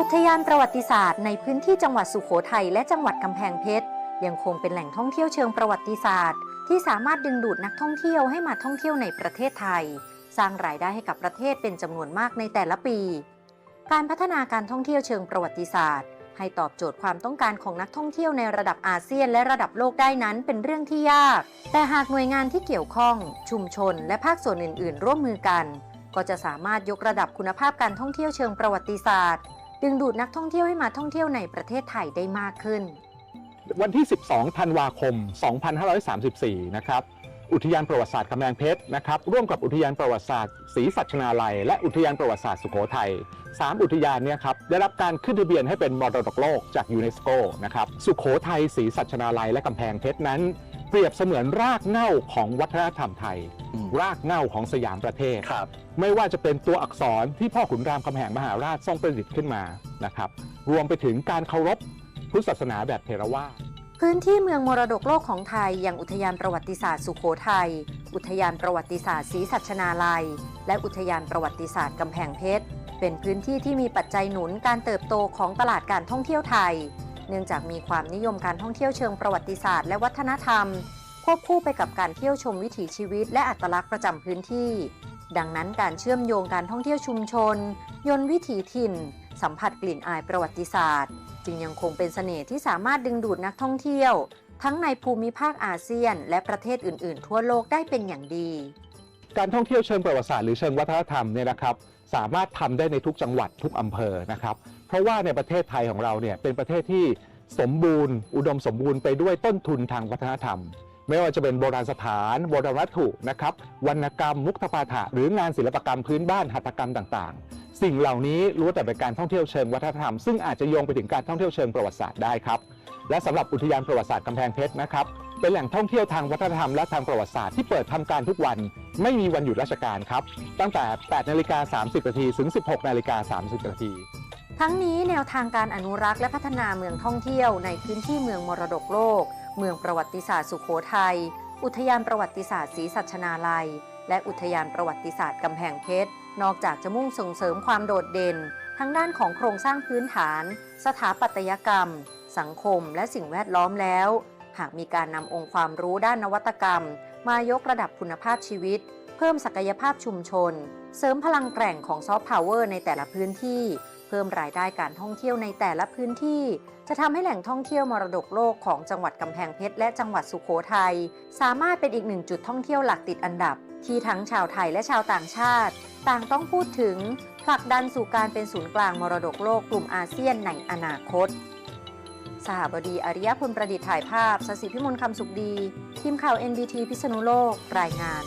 อุทยานประวัติศาสตร์ในพื้นที่จังหวัดสุโขทัยและจังหวัดกำแพงเพชรยังคงเป็นแหล่งท่องเที่ยวเชิงประวัติศาสตร์ ที่สามารถดึงดูดนักท่องเที่ยวให้มาท่องเที่ยวในประเทศไทย สร้างรายได้ให้กับประเทศเป็นจำนวนมากในแต่ละปี การพัฒนาการท่องเที่ยวเชิงประวัติศาสตร์ ให้ตอบโจทย์ความต้องการของนักท่องเที่ยวในระดับอาเซียนและระดับโลกได้นั้นเป็นเรื่องที่ยาก แต่หากหน่วยงานที่เกี่ยวข้อง ชุมชน และภาคส่วนอื่น ๆ ร่วมมือกัน ก็จะสามารถยกระดับคุณภาพการท่องเที่ยวเชิงประวัติศาสตร์ ดึงดูดนักท่องเที่ยวให้มาท่องเที่ยวในประเทศไทยได้มากขึ้น วันที่ 12 ธันวาคม 2534 นะครับ อุทยานประวัติศาสตร์กำแพงเพชรนะครับ ร่วมกับอุทยานประวัติศาสตร์ศรีสัชนาลัย และอุทยานประวัติศาสตร์สุโขทัยสามอุทยานเนี่ยครับได้รับการขึ้นทะเบียนให้เป็นมรดกโลกจากยูเนสโกนะครับ สุโขทัยศรีสัชนาลัยและกำแพงเพชรนั้น เปรียบเสมือนรากเหง้าของวัฒนธรรมไทยอืมรากเหง้าของสยามประเทศ ครับ ไม่ว่าจะเป็นตัวอักษรที่พ่อขุนรามคำแหงมหาราชทรงประดิษฐ์ขึ้นมานะครับ รวมไปถึงการเคารพพุทธศาสนาแบบเทรวาส พื้นที่เมืองมรดกโลกของไทย อย่างอุทยานประวัติศาสตร์สุโขทัย อุทยานประวัติศาสตร์ศรีสัชนาลัย และอุทยานประวัติศาสตร์กำแพงเพชร เป็นพื้นที่ที่มีปัจจัยหนุนการเติบโตของตลาดการท่องเที่ยวไทย เนื่องจากมีความนิยมการท่องเที่ยวเชิงประวัติศาสตร์และวัฒนธรรม ควบคู่ไปกับการเที่ยวชมวิถีชีวิตและอัตลักษณ์ประจำพื้นที่ ดังนั้นการเชื่อมโยงการท่องเที่ยวชุมชน ยนต์วิถีถิ่น สัมผัสกลิ่นอายประวัติศาสตร์ จึงยังคงเป็นเสน่ห์ที่สามารถดึงดูดนักท่องเที่ยว ทั้งในภูมิภาคอาเซียน และประเทศอื่น ๆ ทั่วโลกได้เป็นอย่างดี การท่องเที่ยวเชิงประวัติศาสตร์หรือเชิงวัฒนธรรมเนี่ยนะครับสามารถทำได้ในทุกจังหวัดทุกอำเภอนะครับ เพราะว่าในประเทศไทยของเราเนี่ยเป็นประเทศที่สมบูรณ์ อุดมสมบูรณ์ไปด้วยต้นทุนทางวัฒนธรรม ไม่ว่าจะเป็นโบราณสถานโบราณวัตถุนะครับวรรณกรรม มุกทปาฐะหรืองานศิลปกรรมพื้นบ้านหัตถกรรมต่างๆ สิ่งเหล่านี้ล้วนแต่เป็นการท่องเที่ยวเชิงวัฒนธรรม ซึ่งอาจจะโยงไปถึงการท่องเที่ยวเชิงประวัติศาสตร์ได้ครับและสำหรับอุทยานประวัติศาสตร์กำแพงเพชรนะครับ เป็นแหล่งท่องเที่ยวทางวัฒนธรรมและทางประวัติศาสตร์ที่เปิดทำการทุกวัน ไม่มีวันหยุดราชการครับ ตั้งแต่ 8 นาฬิกา 30 นาทีถึง 16 นาฬิกา 30 นาที ทั้งนี้แนวทางการอนุรักษ์และพัฒนาเมืองท่องเที่ยวในพื้นที่เมืองมรดกโลก เมืองประวัติศาสตร์สุโขทัย อุทยานประวัติศาสตร์ศรีสัชนาลัย และอุทยานประวัติศาสตร์กำแพงเพชร นอกจากจะมุ่งส่งเสริมความโดดเด่นทั้งด้านของโครงสร้างพื้นฐาน สถาปัตยกรรม สังคม และสิ่งแวดล้อมแล้ว หากมีการนำองค์ความรู้ด้านนวัตกรรม มายกระดับคุณภาพชีวิต เพิ่มศักยภาพชุมชน เสริมพลังแกร่งของซอฟต์พาวเวอร์ในแต่ละพื้นที่ เพิ่มรายได้การท่องเที่ยวในแต่ละพื้นที่ จะทำให้แหล่งท่องเที่ยวมรดกโลกของจังหวัดกำแพงเพชรและจังหวัดสุโขทัยสามารถเป็นอีกหนึ่งจุดท่องเที่ยวหลักติดอันดับ ที่ทั้งชาวไทยและชาวต่างชาติ ต่างต้องพูดถึงผลักดันสู่การเป็นศูนย์กลางมรดกโลกกลุ่มอาเซียนในอนาคต สหบดีอริยพลประดิษฐ์ถ่ายภาพสศิพิมลคำสุขดี ทีมข่าว NBT พิษณุโลก รายงาน